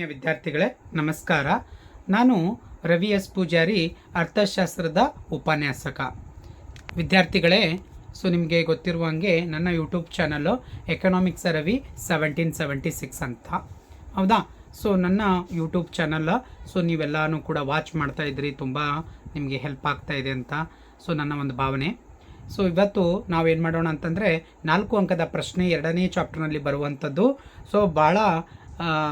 ವಿದ್ಯಾರ್ಥಿಗಳೇ, ನಮಸ್ಕಾರ. ನಾನು ರವಿ ಎಸ್. ಪೂಜಾರಿ, ಅರ್ಥಶಾಸ್ತ್ರದ ಉಪನ್ಯಾಸಕ. ವಿದ್ಯಾರ್ಥಿಗಳೇ, ಸೊ ನಿಮಗೆ ಗೊತ್ತಿರುವ ಹಾಗೆ ನನ್ನ YouTube channel economics Ravi seventeen seventy six ಅಂತ. ಹೌದಾ? ಸೊ ನನ್ನ ಯೂಟ್ಯೂಬ್ ಚಾನಲ್ ಸೊ ನೀವೆಲ್ಲನೂ ಕೂಡ ವಾಚ್ ಮಾಡ್ತಾ ಇದ್ರಿ, ತುಂಬ ನಿಮಗೆ ಹೆಲ್ಪ್ ಆಗ್ತಾ ಇದೆ ಅಂತ, ಸೊ ನನ್ನ ಒಂದು ಭಾವನೆ. ಸೊ ಇವತ್ತು ನಾವೇನು ಮಾಡೋಣ ಅಂತಂದರೆ ನಾಲ್ಕು ಅಂಕದ ಪ್ರಶ್ನೆ ಎರಡನೇ ಚಾಪ್ಟರ್ನಲ್ಲಿ ಬರುವಂಥದ್ದು. ಸೊ ಭಾಳ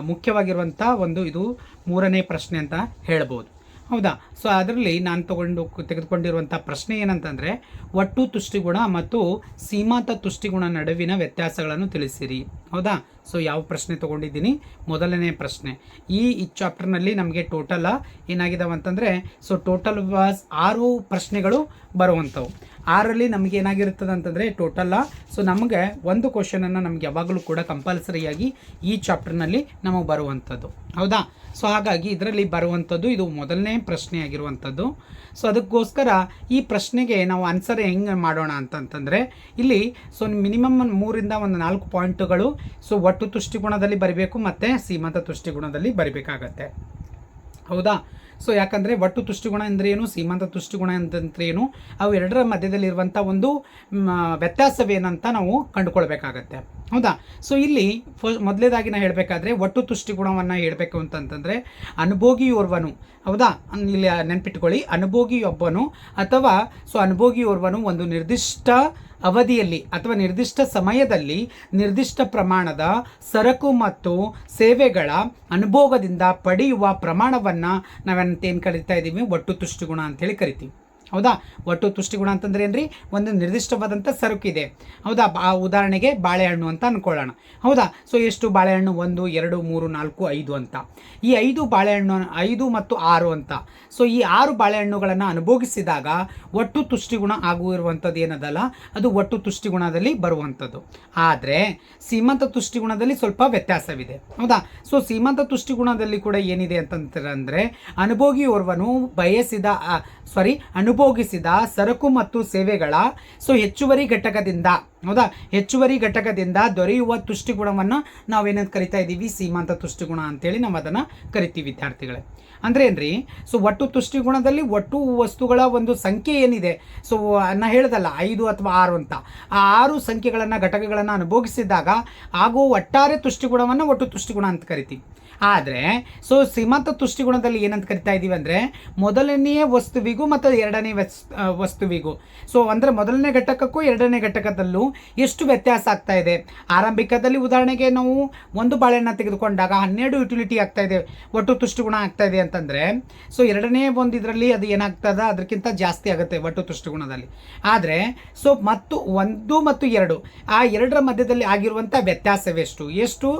ಮುಖ್ಯವಾಗಿರುವಂಥ ಒಂದು ಇದು ಮೂರನೇ ಪ್ರಶ್ನೆ ಅಂತ ಹೇಳ್ಬೋದು. ಹೌದಾ? ಸೊ ಅದರಲ್ಲಿ ನಾನು ತಗೊಂಡು ತೆಗೆದುಕೊಂಡಿರುವಂಥ ಪ್ರಶ್ನೆ ಏನಂತಂದರೆ, ಒಟ್ಟು ತುಷ್ಟಿಗುಣ ಮತ್ತು ಸೀಮಾಂತ ತುಷ್ಟಿಗುಣ ನಡುವಿನ ವ್ಯತ್ಯಾಸಗಳನ್ನು ತಿಳಿಸಿರಿ. ಹೌದಾ? ಸೊ ಯಾವ ಪ್ರಶ್ನೆ ತೊಗೊಂಡಿದ್ದೀನಿ? ಮೊದಲನೇ ಪ್ರಶ್ನೆ. ಈ ಈ ಚಾಪ್ಟರ್ನಲ್ಲಿ ನಮಗೆ ಟೋಟಲ ಏನಾಗಿದಾವಂತಂದರೆ ಸೊ ಟೋಟಲ್ ವಾಸ್ ಆರು ಪ್ರಶ್ನೆಗಳು ಬರುವಂಥವು ಆರಲ್ಲಿ ನಮಗೆ ಏನಾಗಿರ್ತದೆ ಅಂತಂದರೆ ಟೋಟಲ್ಲ ಸೊ ನಮಗೆ ಒಂದು ಕ್ವಶನನ್ನು ನಮ್ಗೆ ಯಾವಾಗಲೂ ಕೂಡ ಕಂಪಲ್ಸರಿಯಾಗಿ ಈ ಚಾಪ್ಟರ್ನಲ್ಲಿ ನಮಗೆ ಬರುವಂಥದ್ದು ಹೌದಾ? ಸೊ ಹಾಗಾಗಿ ಇದರಲ್ಲಿ ಬರುವಂಥದ್ದು ಇದು ಮೊದಲನೇ ಪ್ರಶ್ನೆ ಆಗಿರುವಂಥದ್ದು ಸೊ ಅದಕ್ಕೋಸ್ಕರ ಈ ಪ್ರಶ್ನೆಗೆ ನಾವು ಆನ್ಸರ್ ಹೆಂಗೆ ಮಾಡೋಣ ಅಂತಂತಂದರೆ ಇಲ್ಲಿ ಸೊ ಮಿನಿಮಮ್ ಮೂರಿಂದ ಒಂದು ನಾಲ್ಕು ಪಾಯಿಂಟುಗಳು ಸೊ ಒಟ್ಟು ತುಷ್ಟಿಗುಣದಲ್ಲಿ ಬರಬೇಕು ಮತ್ತು ಸೀಮಂತ ತುಷ್ಟಿಗುಣದಲ್ಲಿ ಬರಬೇಕಾಗತ್ತೆ. ಹೌದಾ? ಸೊ ಯಾಕಂದರೆ ಒಟ್ಟು ತುಷ್ಟಿಗುಣ ಅಂದ್ರೇನು ಸೀಮಂತ ತುಷ್ಟಿಗುಣ ಅಂತಂದ್ರೆ ಏನು ಅವು ಎರಡರ ಮಧ್ಯದಲ್ಲಿರುವಂಥ ಒಂದು ವ್ಯತ್ಯಾಸವೇನಂತ ನಾವು ಕಂಡುಕೊಳ್ಬೇಕಾಗತ್ತೆ. ಹೌದಾ? ಸೊ ಇಲ್ಲಿ ಫ ಮೊದಲೇದಾಗಿ ನಾ ಹೇಳಬೇಕಾದ್ರೆ ಒಟ್ಟು ತುಷ್ಟಿಗುಣವನ್ನು ಹೇಳಬೇಕು ಅಂತಂತಂದರೆ ಅನುಭೋಗಿಯೋರ್ವನು, ಹೌದಾ? ಇಲ್ಲಿ ನೆನ್ಪಿಟ್ಕೊಳ್ಳಿ, ಅನುಭೋಗಿಯೊಬ್ಬನು ಅಥವಾ ಸೊ ಅನುಭೋಗಿಯೋರ್ವನು ಒಂದು ನಿರ್ದಿಷ್ಟ ಅವಧಿಯಲ್ಲಿ ಅಥವಾ ನಿರ್ದಿಷ್ಟ ಸಮಯದಲ್ಲಿ ನಿರ್ದಿಷ್ಟ ಪ್ರಮಾಣದ ಸರಕು ಮತ್ತು ಸೇವೆಗಳ ಅನುಭೋಗದಿಂದ ಪಡೆಯುವ ಪ್ರಮಾಣವನ್ನು ನಾವೇನು ಕರಿತಾ ಇದ್ದೀವಿ ಒಟ್ಟು ತುಷ್ಟಿಗುಣ ಅಂತೇಳಿ ಕರಿತೀವಿ. ಹೌದಾ? ಒಟ್ಟು ತುಷ್ಟಿಗುಣ ಅಂತಂದ್ರೆ ಏನ್ರಿ? ಒಂದು ನಿರ್ದಿಷ್ಟವಾದಂಥ ಸರಕಿದೆ. ಹೌದಾ? ಬಾ ಉದಾಹರಣೆಗೆ ಬಾಳೆಹಣ್ಣು ಅಂತ ಅನ್ಕೊಳ್ಳೋಣ. ಹೌದಾ? ಸೊ ಎಷ್ಟು ಬಾಳೆಹಣ್ಣು? ಒಂದು, ಎರಡು, ಮೂರು, ನಾಲ್ಕು, ಐದು ಅಂತ. ಈ ಐದು ಬಾಳೆಹಣ್ಣು, ಐದು ಮತ್ತು ಆರು ಅಂತ. ಸೊ ಈ ಆರು ಬಾಳೆಹಣ್ಣುಗಳನ್ನು ಅನುಭೋಗಿಸಿದಾಗ ಒಟ್ಟು ತುಷ್ಟಿಗುಣ ಆಗುವಂಥದ್ದು ಏನದಲ್ಲ? ಅದು ಒಟ್ಟು ತುಷ್ಟಿಗುಣದಲ್ಲಿ ಬರುವಂಥದ್ದು. ಆದರೆ, ಸೀಮಂತ ತುಷ್ಟಿಗುಣದಲ್ಲಿ ಸ್ವಲ್ಪ ವ್ಯತ್ಯಾಸವಿದೆ. ಹೌದಾ? ಸೊ ಸೀಮಂತ ತುಷ್ಟಿಗುಣದಲ್ಲಿ ಕೂಡ ಏನಿದೆ ಅಂತಂದ್ರೆ ಅನುಭೋಗಿಯೋರ್ವನು ಬಯಸಿದ ಸಾರಿ ಅನುಭೋಗಿಸಿದ ಸರಕು ಮತ್ತು ಸೇವೆಗಳ ಸೊ ಹೆಚ್ಚುವರಿ ಘಟಕದಿಂದ, ಹೌದಾ? ಹೆಚ್ಚುವರಿ ಘಟಕದಿಂದ ದೊರೆಯುವ ತುಷ್ಟಿಗುಣವನ್ನು ನಾವೇನಂತ ಕರಿತಾ ಇದ್ದೀವಿ? ಸೀಮಾಂತ ತುಷ್ಟಿಗುಣ ಅಂತೇಳಿ ನಾವು ಅದನ್ನು ಕರಿತೀವಿ, ವಿದ್ಯಾರ್ಥಿಗಳೇ. ಅಂದ್ರೆ ಏನ್ರಿ? ಸೊ ಒಟ್ಟು ತುಷ್ಟಿಗುಣದಲ್ಲಿ ಒಟ್ಟು ವಸ್ತುಗಳ ಒಂದು ಸಂಖ್ಯೆ ಏನಿದೆ? ಸೊ ನಾನು ಹೇಳ್ದಲ್ಲ, ಐದು ಅಥವಾ ಆರು ಅಂತ. ಆ ಆರು ಸಂಖ್ಯೆಗಳನ್ನು, ಘಟಕಗಳನ್ನು ಅನುಭೋಗಿಸಿದಾಗ ಆಗುವ ಒಟ್ಟಾರೆ ತುಷ್ಟಿಗುಣವನ್ನು ಒಟ್ಟು ತುಷ್ಟಿಗುಣ ಅಂತ ಕರಿತೀವಿ. ಆದರೆ ಸೊ ಸೀಮಂತ ತುಷ್ಟಿಗುಣದಲ್ಲಿ ಏನಂತ ಕರಿತಾ ಇದ್ದೀವಿ ಅಂದರೆ, ಮೊದಲನೆಯ ವಸ್ತುವಿಗೂ ಮತ್ತು ಎರಡನೇ ವಸ್ ವಸ್ತುವಿಗೂ. ಸೊ ಅಂದರೆ ಮೊದಲನೇ ಘಟಕಕ್ಕೂ ಎರಡನೇ ಘಟಕದಲ್ಲೂ ಎಷ್ಟು ವ್ಯತ್ಯಾಸ ಆಗ್ತಾ ಇದೆ? ಆರಂಭಿಕದಲ್ಲಿ ಉದಾಹರಣೆಗೆ ನಾವು ಒಂದು ಬಾಳೆಹಣ್ಣ ತೆಗೆದುಕೊಂಡಾಗ ಹನ್ನೆರಡು ಯುಟಿಲಿಟಿ ಆಗ್ತಾ ಇದೆ, ಒಟ್ಟು ತುಷ್ಟಿಗುಣ ಆಗ್ತಾ ಇದೆ ಅಂತಂದರೆ ಸೊ ಎರಡನೇ ಒಂದು ಇದರಲ್ಲಿ ಅದು ಏನಾಗ್ತದ? ಅದಕ್ಕಿಂತ ಜಾಸ್ತಿ ಆಗುತ್ತೆ ಒಟ್ಟು ತುಷ್ಟಿಗುಣದಲ್ಲಿ ಆದರೆ ಸೊ ಮತ್ತು ಒಂದು ಮತ್ತು ಎರಡು, ಆ ಎರಡರ ಮಧ್ಯದಲ್ಲಿ ಆಗಿರುವಂಥ ವ್ಯತ್ಯಾಸವೆಷ್ಟು? ಎಷ್ಟು?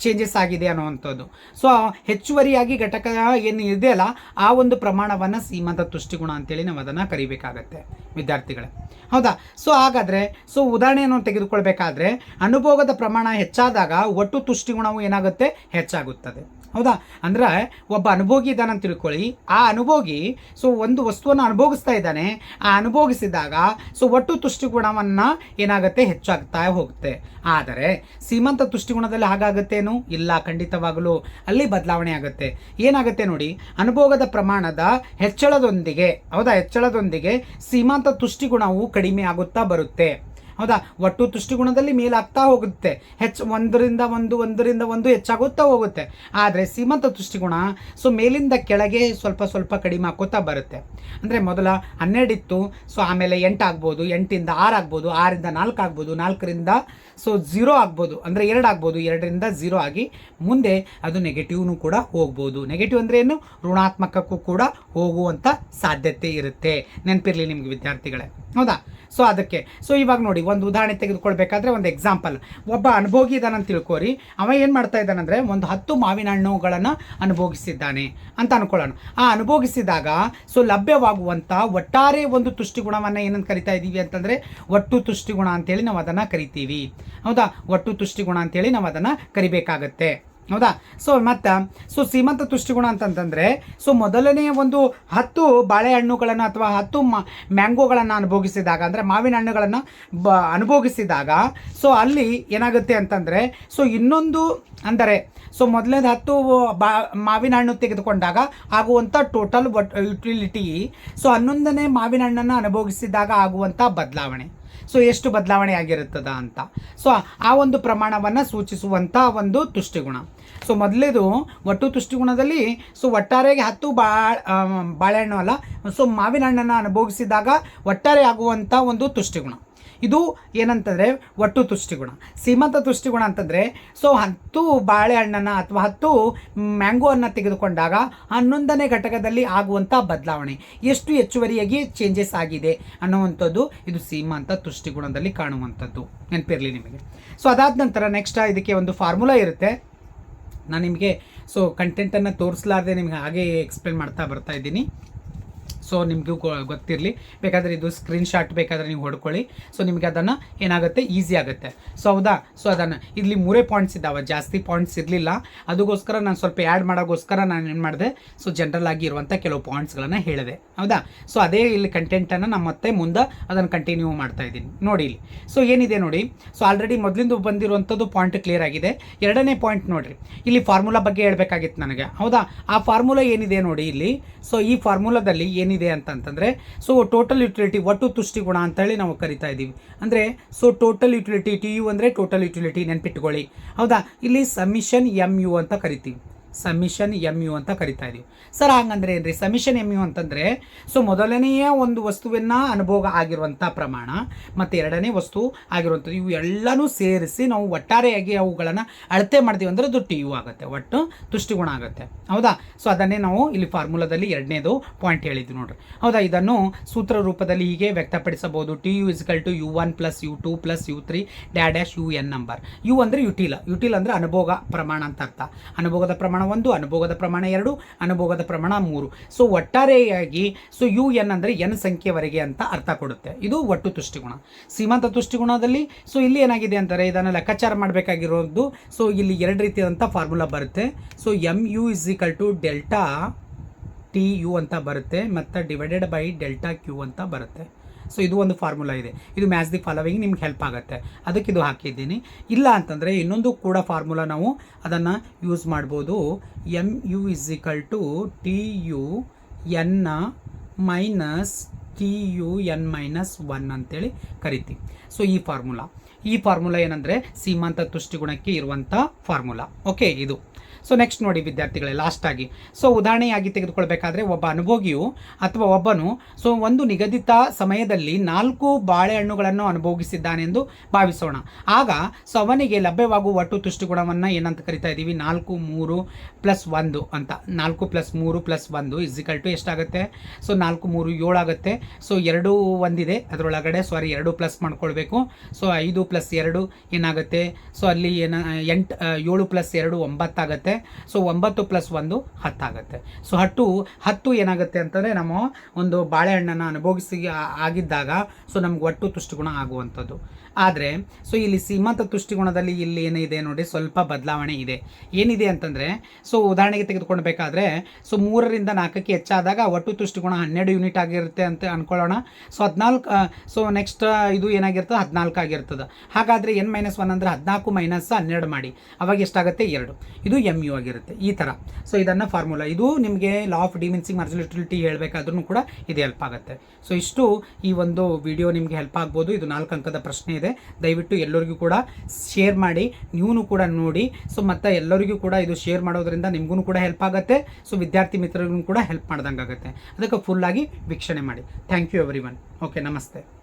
ಚೇಂಜಸ್ ಆಗಿದೆ ಅನ್ನುವಂಥದ್ದು. ಸೊ ಹೆಚ್ಚುವರಿಯಾಗಿ ಘಟಕ ಏನು ಇದೆಯಲ್ಲ, ಆ ಒಂದು ಪ್ರಮಾಣವನ್ನು ಸೀಮಂತ ತುಷ್ಟಿಗುಣ ಅಂತೇಳಿ ನಾವು ಅದನ್ನು ಕರಿಬೇಕಾಗತ್ತೆ. ವಿದ್ಯಾರ್ಥಿಗಳೇ. ಹೌದಾ? ಸೊ ಹಾಗಾದರೆ, ಸೊ ಉದಾಹರಣೆಯನ್ನು ತೆಗೆದುಕೊಳ್ಬೇಕಾದ್ರೆ, ಅನುಭೋಗದ ಪ್ರಮಾಣ ಹೆಚ್ಚಾದಾಗ ಒಟ್ಟು ತುಷ್ಟಿಗುಣವು ಏನಾಗುತ್ತೆ? ಹೆಚ್ಚಾಗುತ್ತದೆ. ಹೌದಾ? ಅಂದರೆ ಒಬ್ಬ ಅನುಭೋಗಿ ಇದ್ದಾನೆ ಅಂತ ತಿಳ್ಕೊಳ್ಳಿ. ಆ ಅನುಭೋಗಿ, ಸೊ ಒಂದು ವಸ್ತುವನ್ನು ಅನುಭೋಗಿಸ್ತಾ ಇದ್ದಾನೆ. ಆ ಅನುಭೋಗಿಸಿದಾಗ, ಸೊ ಒಟ್ಟು ತುಷ್ಟಿಗುಣವನ್ನು ಏನಾಗುತ್ತೆ? ಹೆಚ್ಚಾಗ್ತಾ ಹೋಗುತ್ತೆ. ಆದರೆ, ಸೀಮಂತ ತುಷ್ಟಿಗುಣದಲ್ಲಿ ಹಾಗಾಗತ್ತೇನು ಇಲ್ಲ, ಖಂಡಿತವಾಗಲು. ಅಲ್ಲಿ ಬದಲಾವಣೆ ಆಗುತ್ತೆ. ಏನಾಗುತ್ತೆ ನೋಡಿ, ಅನುಭೋಗದ ಪ್ರಮಾಣದ ಹೆಚ್ಚಳದೊಂದಿಗೆ, ಹೌದಾ? ಹೆಚ್ಚಳದೊಂದಿಗೆ ಸೀಮಂತ ತುಷ್ಟಿಗುಣವು ಕಡಿಮೆ ಆಗುತ್ತಾ ಬರುತ್ತೆ. ಹೌದಾ? ಒಟ್ಟು ತುಷ್ಟಿಗುಣದಲ್ಲಿ ಮೇಲಾಗ್ತಾ ಹೋಗುತ್ತೆ. ಹೆಚ್ಚು ಒಂದರಿಂದ ಒಂದು ಒಂದರಿಂದ ಒಂದು ಹೆಚ್ಚಾಗುತ್ತಾ ಹೋಗುತ್ತೆ. ಆದರೆ ಸೀಮಂತ ತುಷ್ಟಿಗುಣ ಸೊ ಮೇಲಿಂದ ಕೆಳಗೆ ಸ್ವಲ್ಪ ಸ್ವಲ್ಪ ಕಡಿಮೆ ಆಗುತ್ತಾ ಬರುತ್ತೆ. ಅಂದರೆ ಮೊದಲ ಹನ್ನೆರಡು ಇತ್ತು, ಸೊ ಆಮೇಲೆ ಎಂಟು ಆಗ್ಬೋದು, ಎಂಟಿಂದ ಆರು ಆಗ್ಬೋದು, ಆರಿಂದ ನಾಲ್ಕು ಆಗ್ಬೋದು, ನಾಲ್ಕರಿಂದ, ಸೊ ಝೀರೋ ಆಗ್ಬೋದು, ಅಂದರೆ ಎರಡು ಆಗ್ಬೋದು, ಎರಡರಿಂದ ಝೀರೋ ಆಗಿ ಮುಂದೆ ಅದು ನೆಗೆಟಿವ್ನು ಕೂಡ ಹೋಗ್ಬೋದು. ನೆಗೆಟಿವ್ ಅಂದರೆ ಏನು? ಋಣಾತ್ಮಕಕ್ಕೂ ಕೂಡ ಹೋಗುವಂಥ ಸಾಧ್ಯತೆ ಇರುತ್ತೆ. ನೆನಪಿರಲಿ ನಿಮಗೆ ವಿದ್ಯಾರ್ಥಿಗಳೇ. ಹೌದಾ? ಸೊ ಅದಕ್ಕೆ, ಸೊ ಇವಾಗ ನೋಡಿ ಒಂದು ಉದಾಹರಣೆ ತೆಗೆದುಕೊಳ್ಬೇಕಾದ್ರೆ ಒಂದು ಎಕ್ಸಾಂಪಲ್ ಒಬ್ಬ ಅನುಭೋಗಿ ಇದ್ದಾನಂತ ತಿಳ್ಕೊರಿ. ಅವ ಏನು ಮಾಡ್ತಾ ಇದ್ದಾನಂದ್ರೆ ಒಂದು ಹತ್ತು ಮಾವಿನ ಹಣ್ಣುಗಳನ್ನು ಅನುಭೋಗಿಸಿದ್ದಾನೆ ಅಂತ ಅನ್ಕೊಳ್ಳೋಣ. ಆ ಅನುಭೋಗಿಸಿದಾಗ ಸೊ ಲಭ್ಯವಾಗುವಂಥ ಒಟ್ಟಾರೆ ಒಂದು ತುಷ್ಟಿಗುಣವನ್ನು ಏನಂತ ಕರಿತಾ ಇದ್ದೀವಿ ಅಂತಂದರೆ ಒಟ್ಟು ತುಷ್ಟಿಗುಣ ಅಂತೇಳಿ ನಾವು ಅದನ್ನು ಕರಿತೀವಿ. ಹೌದಾ? ಒಟ್ಟು ತುಷ್ಟಿಗುಣ ಅಂತೇಳಿ ನಾವು ಅದನ್ನು ಕರಿಬೇಕಾಗತ್ತೆ. ಹೌದಾ? ಸೊ ಮತ್ತು ಸೊ ಸೀಮಂತ ತುಷ್ಟಿಗುಣ ಅಂತಂತಂದರೆ ಸೊ ಮೊದಲನೇ ಒಂದು ಹತ್ತು ಬಾಳೆಹಣ್ಣುಗಳನ್ನು ಅಥವಾ ಹತ್ತು ಮ್ಯಾಂಗೋಗಳನ್ನು ಅನುಭೋಗಿಸಿದಾಗ, ಅಂದರೆ ಮಾವಿನ ಹಣ್ಣುಗಳನ್ನು ಬ, ಅನುಭೋಗಿಸಿದಾಗ ಸೊ ಅಲ್ಲಿ ಏನಾಗುತ್ತೆ ಅಂತಂದರೆ ಸೊ ಇನ್ನೊಂದು ಅಂದರೆ ಸೊ ಮೊದಲನೇದು ಹತ್ತು ಬಾ, ಮಾವಿನ ಹಣ್ಣು ತೆಗೆದುಕೊಂಡಾಗ ಆಗುವಂಥ ಟೋಟಲ್ ಯುಟಿಲಿಟಿ ಸೊ ಹನ್ನೊಂದನೇ ಮಾವಿನ ಹಣ್ಣನ್ನು ಅನುಭೋಗಿಸಿದಾಗ ಆಗುವಂಥ ಬದಲಾವಣೆ. ಸೊ ಎಷ್ಟು ಬದಲಾವಣೆ ಆಗಿರುತ್ತದ ಅಂತ. ಸೊ ಆ ಒಂದು ಪ್ರಮಾಣವನ್ನು ಸೂಚಿಸುವಂಥ ಒಂದು ತುಷ್ಟಿಗುಣ. ಸೊ ಮೊದಲೇದು ಒಟ್ಟು ತುಷ್ಟಿಗುಣದಲ್ಲಿ ಸೊ ಒಟ್ಟಾರೆಗೆ ಹತ್ತು ಬಾ ಬಾಳೆಹಣ್ಣು ಅಲ್ಲ. ಸೊ ಮಾವಿನ ಹಣ್ಣನ್ನು ಅನುಭೋಗಿಸಿದಾಗ ಒಟ್ಟಾರೆ ಆಗುವಂಥ ಒಂದು ತುಷ್ಟಿಗುಣ. ಇದು ಏನಂತಂದರೆ ಒಟ್ಟು ತುಷ್ಟಿಗುಣ. ಸೀಮಂತ ತುಷ್ಟಿಗುಣ ಅಂತಂದರೆ ಸೊ ಹತ್ತು ಬಾಳೆಹಣ್ಣನ್ನು ಅಥವಾ ಹತ್ತು ಮ್ಯಾಂಗೋವನ್ನು ತೆಗೆದುಕೊಂಡಾಗ ಹನ್ನೊಂದನೇ ಘಟಕದಲ್ಲಿ ಆಗುವಂಥ ಬದಲಾವಣೆ. ಎಷ್ಟು ಹೆಚ್ಚುವರಿಯಾಗಿ ಚೇಂಜಸ್ ಆಗಿದೆ ಅನ್ನುವಂಥದ್ದು ಇದು ಸೀಮಂತ ತುಷ್ಟಿಗುಣದಲ್ಲಿ ಕಾಣುವಂಥದ್ದು. ನೆನಪಿರಲಿ ನಿಮಗೆ. ಸೊ ಅದಾದ ನಂತರ ನೆಕ್ಸ್ಟ್ ಇದಕ್ಕೆ ಒಂದು ಫಾರ್ಮುಲಾ ಇರುತ್ತೆ. ನಾನು ನಿಮಗೆ ಸೊ ಕಂಟೆಂಟನ್ನು ತೋರಿಸಲಾರ್ದೆ ನಿಮಗೆ ಹಾಗೆ ಎಕ್ಸ್ಪ್ಲೇನ್ ಮಾಡ್ತಾ ಬರ್ತಾ ಇದ್ದೀನಿ. ಸೊ ನಿಮಗೂ ಗೊತ್ತಿರಲಿ. ಬೇಕಾದರೆ ಇದು ಸ್ಕ್ರೀನ್ ಶಾಟ್ ಬೇಕಾದರೆ ನೀವು ಹೊಡ್ಕೊಳ್ಳಿ. ಸೊ ನಿಮಗೆ ಅದನ್ನು ಏನಾಗುತ್ತೆ? ಈಸಿ ಆಗುತ್ತೆ. ಸೊ ಹೌದಾ? ಸೊ ಅದನ್ನು ಇಲ್ಲಿ ಮೂರೇ ಪಾಯಿಂಟ್ಸ್ ಇದ್ದಾವೆ. ಜಾಸ್ತಿ ಪಾಯಿಂಟ್ಸ್ ಇರಲಿಲ್ಲ. ಅದಕ್ಕೋಸ್ಕರ ನಾನು ಸ್ವಲ್ಪ ಆ್ಯಡ್ ಮಾಡೋಕ್ಕೋಸ್ಕರ ನಾನು ಏನು ಮಾಡಿದೆ? ಸೊ ಜನರಲ್ ಆಗಿ ಇರುವಂಥ ಕೆಲವು ಪಾಯಿಂಟ್ಸ್ಗಳನ್ನು ಹೇಳಿದೆ. ಹೌದಾ? ಸೊ ಅದೇ ಇಲ್ಲಿ ಕಂಟೆಂಟನ್ನು ನಾನು ಮತ್ತೆ ಮುಂದೆ ಅದನ್ನು ಕಂಟಿನ್ಯೂ ಮಾಡ್ತಾ ಇದ್ದೀನಿ. ನೋಡಿ ಇಲ್ಲಿ. ಸೊ ಏನಿದೆ ನೋಡಿ? ಸೊ ಆಲ್ರೆಡಿ ಮೊದಲಿಂದ ಬಂದಿರುವಂಥದ್ದು ಪಾಯಿಂಟ್ ಕ್ಲಿಯರ್ ಆಗಿದೆ. ಎರಡನೇ ಪಾಯಿಂಟ್ ನೋಡಿರಿ. ಇಲ್ಲಿ ಫಾರ್ಮುಲಾ ಬಗ್ಗೆ ಹೇಳಬೇಕಾಗಿತ್ತು ನನಗೆ. ಹೌದಾ? ಆ ಫಾರ್ಮುಲಾ ಏನಿದೆ ನೋಡಿ ಇಲ್ಲಿ? ಸೊ ಈ ಫಾರ್ಮುಲಾದಲ್ಲಿ ಏನಿದೆ? ಅಂತಂತಂದರೆ ಸೊ ಟೋಟಲ್ ಯುಟಿಲಿಟಿ ಒಟ್ಟು ತುಷ್ಟಿಗುಣ ಅಂತೇಳಿ ನಾವು ಕರಿತಾ ಇದ್ದೀವಿ. ಅಂದರೆ so total utility T U ಅಂದರೆ ಟೋಟಲ್ ಯುಟಿಲಿಟಿ ನೆನ್ಪಿಟ್ಕೊಳ್ಳಿ. ಹೌದಾ? ಇಲ್ಲಿ ಸಮಿಷನ್ ಎಂ ಯು ಅಂತ ಕರಿತೀವಿ. ಸಮಿಷನ್ ಎಂ ಯು ಅಂತ ಕರಿತಾ ಇದೀವಿ. ಸರ್, ಹಂಗಂದ್ರೆ ಏನ್ರಿ? ಸಮಿಷನ್ ಎಂ ಯು ಅಂತಂದರೆ, ಸೊ ಮೊದಲನೆಯ ಒಂದು ವಸ್ತುವಿನ ಅನುಭೋಗ ಆಗಿರುವಂಥ ಪ್ರಮಾಣ, ಮತ್ತೆ ಎರಡನೇ ವಸ್ತು ಆಗಿರುವಂಥದ್ದು, ಇವು ಎಲ್ಲನೂ ಸೇರಿಸಿ ನಾವು ಒಟ್ಟಾರೆಯಾಗಿ ಅವುಗಳನ್ನು ಅಳತೆ ಮಾಡ್ತೀವಿ ಅಂದ್ರೆ ಅದು ಟಿ ಯು ಆಗುತ್ತೆ, ಒಟ್ಟು ತುಷ್ಟಿಗುಣ ಆಗುತ್ತೆ. ಹೌದಾ? ಸೊ ಅದನ್ನೇ ನಾವು ಇಲ್ಲಿ ಫಾರ್ಮುಲಾದಲ್ಲಿ ಎರಡನೇದು ಪಾಯಿಂಟ್ ಹೇಳಿದ್ವಿ ನೋಡ್ರಿ. ಹೌದಾ? ಇದನ್ನು ಸೂತ್ರ ರೂಪದಲ್ಲಿ ಹೀಗೆ ವ್ಯಕ್ತಪಡಿಸಬಹುದು. T U is equal to U one plus U two plus U three dash dash U N number U ಅಂದ್ರೆ ಯುಟಿಲ ಯುಟಿಲ್ ಅಂದರೆ ಅನುಭೋಗ ಪ್ರಮಾಣ ಅಂತ ಅರ್ಥ. ಅನುಭೋಗದ ಪ್ರಮಾಣ ಒಂದು, ಅನುಭೋಗದ ಪ್ರಮಾಣ ಎರಡು, ಅನುಭೋಗದ ಪ್ರಮಾಣ ಮೂರು. ಸೊ ಒಟ್ಟಾರೆಯಾಗಿ ಸೊ ಯು ಎನ್ ಅಂದರೆ ಎನ್ ಸಂಖ್ಯೆವರೆಗೆ ಅಂತ ಅರ್ಥ ಕೊಡುತ್ತೆ. ಇದು ಒಟ್ಟು ತುಷ್ಟಿಗುಣ. ಸೀಮಾಂತ ತುಷ್ಟಿಗುಣದಲ್ಲಿ ಸೊ ಇಲ್ಲಿ ಏನಾಗಿದೆ ಅಂತಾರೆ ಇದನ್ನು ಲೆಕ್ಕಾಚಾರ ಮಾಡಬೇಕಾಗಿರೋದು ಸೊ ಇಲ್ಲಿ ಎರಡು ರೀತಿಯಾದಂಥ ಫಾರ್ಮುಲಾ ಬರುತ್ತೆ. So M U is equal to delta T U ಅಂತ ಬರುತ್ತೆ, ಮತ್ತು ಡಿವೈಡೆಡ್ ಬೈ ಡೆಲ್ಟಾ ಕ್ಯೂ ಅಂತ ಬರುತ್ತೆ. ಸೊ ಇದು ಒಂದು ಫಾರ್ಮುಲಾ ಇದೆ. ಇದು ಮ್ಯಾಚ್ ದಿ ಫಾಲೋವಿಂಗ್ ನಿಮ್ಗೆ ಹೆಲ್ಪ್ ಆಗುತ್ತೆ. ಅದಕ್ಕೆ ಇದು ಹಾಕಿದ್ದೀನಿ. ಇಲ್ಲ ಅಂತಂದರೆ ಇನ್ನೊಂದು ಕೂಡ ಫಾರ್ಮುಲಾ ನಾವು ಅದನ್ನು ಯೂಸ್ ಮಾಡ್ಬೋದು. M U is to T U N minus T U N minus one ಅಂತೇಳಿ ಕರಿತೀವಿ. ಸೊ ಈ ಫಾರ್ಮುಲಾ ಈ ಫಾರ್ಮುಲಾ ಏನಂದರೆ ಸೀಮಾಂತ ತುಷ್ಟಿಗುಣಕ್ಕೆ ಇರುವಂಥ ಫಾರ್ಮುಲಾ ಓಕೆ ಇದು. ಸೊ ನೆಕ್ಸ್ಟ್ ನೋಡಿ ವಿದ್ಯಾರ್ಥಿಗಳೇ ಲಾಸ್ಟಾಗಿ ಸೊ ಉದಾಹರಣೆಯಾಗಿ ತೆಗೆದುಕೊಳ್ಬೇಕಾದ್ರೆ ಒಬ್ಬ ಅನುಭೋಗಿಯು ಅಥವಾ ಒಬ್ಬನು ಸೊ ಒಂದು ನಿಗದಿತ ಸಮಯದಲ್ಲಿ ನಾಲ್ಕು ಬಾಳೆಹಣ್ಣುಗಳನ್ನು ಅನುಭೋಗಿಸಿದ್ದಾನೆಂದು ಭಾವಿಸೋಣ. ಆಗ ಸೊ ಅವನಿಗೆ ಲಭ್ಯವಾಗುವ ಒಟ್ಟು ತುಷ್ಟಿಗುಣವನ್ನು ಏನಂತ ಕರಿತಾ ಇದ್ದೀವಿ? ನಾಲ್ಕು, ಮೂರು ಪ್ಲಸ್ ಒಂದು ಅಂತ. ನಾಲ್ಕು ಪ್ಲಸ್ ಮೂರು ಪ್ಲಸ್ ಒಂದು ಇಸಿಕಲ್ ಟು ಎಷ್ಟಾಗುತ್ತೆ? ಸೊ ನಾಲ್ಕು, ಮೂರು ಏಳು ಆಗುತ್ತೆ ಸೊ ಎರಡು ಒಂದಿದೆ. ಅದರೊಳಗಡೆ ಸಾರಿ ಎರಡು ಪ್ಲಸ್ ಮಾಡ್ಕೊಳ್ಬೇಕು. ಸೊ ಐದು ಪ್ಲಸ್ ಎರಡು ಏನಾಗುತ್ತೆ? ಸೊ ಅಲ್ಲಿ ಏನ, ಎಂಟು, ಏಳು ಪ್ಲಸ್ ಎರಡು ಒಂಬತ್ತಾಗುತ್ತೆ. ಸೊ ಒಂಬತ್ತು ಪ್ಲಸ್ ಒಂದು ಹತ್ತಾಗುತ್ತೆ. ಸೊ ಹತ್ತು ಹತ್ತು ಏನಾಗುತ್ತೆ ಅಂತಂದರೆ ನಮ್ಮ ಒಂದು ಬಾಳೆಹಣ್ಣನ್ನು ಅನುಭವಿಸಿ ಆಗಿದ್ದಾಗ ಸೊ ನಮ್ಗೆ ಒಟ್ಟು ತುಷ್ಟಗುಣ ಆಗುವಂಥದ್ದು. ಆದರೆ, ಸೊ ಇಲ್ಲಿ ಸೀಮಂತ ತುಷ್ಟಿಗುಣದಲ್ಲಿ ಇಲ್ಲಿ ಏನಿದೆ ನೋಡಿ, ಸ್ವಲ್ಪ ಬದಲಾವಣೆ ಇದೆ. ಏನಿದೆ ಅಂತಂದರೆ, ಸೊ ಉದಾಹರಣೆಗೆ ತೆಗೆದುಕೊಳ್ಬೇಕಾದ್ರೆ, ಸೊ ಮೂರರಿಂದ ನಾಲ್ಕಕ್ಕೆ ಹೆಚ್ಚಾದಾಗ ಒಟ್ಟು ತುಷ್ಟಿಗುಣ ಹನ್ನೆರಡು ಯೂನಿಟ್ ಆಗಿರುತ್ತೆ ಅಂತ ಅನ್ಕೊಳ್ಳೋಣ. ಸೊ ಹದಿನಾಲ್ಕು ಸೊ ನೆಕ್ಸ್ಟ್ ಇದು ಏನಾಗಿರ್ತದೆ? ಹದಿನಾಲ್ಕು ಆಗಿರ್ತದೆ. ಹಾಗಾದರೆ ಎನ್ ಮೈನಸ್ ಒನ್ ಅಂದರೆ ಹದಿನಾಲ್ಕು ಮೈನಸ್ ಹನ್ನೆರಡು ಮಾಡಿ. ಅವಾಗ ಎಷ್ಟಾಗುತ್ತೆ? ಎರಡು. ಇದು ಎಂ ಯು ಆಗಿರುತ್ತೆ. ಈ ಥರ. ಸೊ ಇದನ್ನು ಫಾರ್ಮುಲಾ. ಇದು ನಿಮಗೆ ಲಾ ಆಫ್ ಡಿಮಿನ್ಸಿಂಗ್ ಮಾರ್ಜಿಲಿಟಿಲಿಟಿ ಹೇಳಬೇಕಾದ್ರೂ ಕೂಡ ಇದು ಹೆಲ್ಪ್ ಆಗುತ್ತೆ. ಸೊ ಇಷ್ಟು ಈ ಒಂದು ವಿಡಿಯೋ ನಿಮಗೆ ಹೆಲ್ಪ್ ಆಗ್ಬೋದು. ಇದು ನಾಲ್ಕು ಅಂಕದ ಪ್ರಶ್ನೆ ಇದೆ. ದಯವಿಟ್ಟು ಎಲ್ಲರಿಗೂ ಕೂಡ ಶೇರ್ ಮಾಡಿ ನೀವು ಕೂಡ ನೋಡಿ. ಸೊ ಮತ್ತು ಎಲ್ಲರಿಗೂ ಕೂಡ ಇದು ಶೇರ್ ಮಾಡೋದ್ರಿಂದ ನಿಮಗೂ ಕೂಡ ಹೆಲ್ಪ್ ಆಗುತ್ತೆ. ಸೊ ವಿದ್ಯಾರ್ಥಿ ಮಿತ್ರರಿಗೂ ಕೂಡ ಹೆಲ್ಪ್ ಮಾಡ್ದಂಗೆ ಆಗುತ್ತೆ ಅದಕ್ಕೆ ಫುಲ್ಲಾಗಿ ವೀಕ್ಷಣೆ ಮಾಡಿ. Thank you everyone okay ನಮಸ್ತೆ.